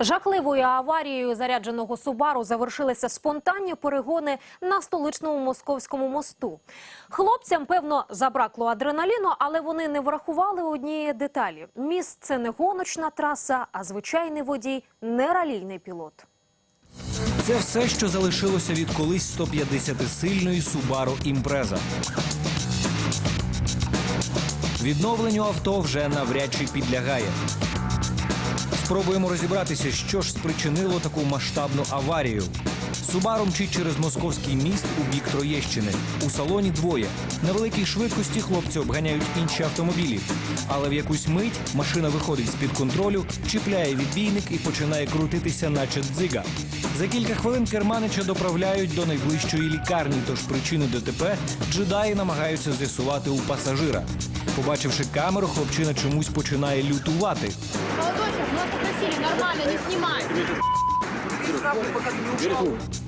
Жахливою аварією зарядженого Субару завершилися спонтанні перегони на столичному московському мосту. Хлопцям, певно, забракло адреналіну, але вони не врахували однієї деталі. Міст – це не гоночна траса, а звичайний водій – не ралійний пілот. Це все, що залишилося від колись 150-сильної Subaru Імпреза. Відновленню авто вже навряд чи підлягає. Спробуємо розібратися, що ж спричинило таку масштабну аварію. Субару мчить через московський міст у бік Троєщини. У салоні двоє. На великій швидкості хлопці обганяють інші автомобілі. Але в якусь мить машина виходить з-під контролю, чіпляє відбійник і починає крутитися, наче дзига. За кілька хвилин керманича доправляють до найближчої лікарні, тож причини ДТП джедаї намагаються з'ясувати у пасажира. Побачивши камеру, хлопчина чомусь починає лютувати. Молодой, нас попросили нормально, не снимай.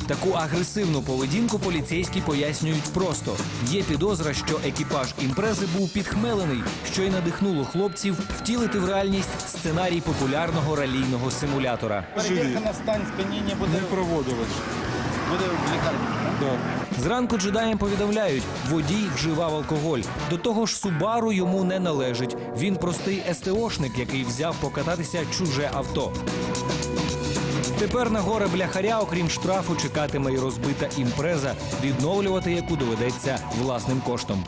Таку агресивну поведінку поліцейські пояснюють просто: є підозра, що екіпаж імпрези був підхмелений, що й надихнуло хлопців втілити в реальність сценарій популярного ралійного симулятора. Перевірка на стан сп'яніння буде, Не проводилось. буде в Зранку джедаєм повідомляють, водій вживав алкоголь. До того ж, Субару йому не належить. Він простий СТОшник, який взяв покататися чуже авто. Тепер на горе бляхаря, окрім штрафу, чекатиме й розбита імпреза, відновлювати яку доведеться власним коштом.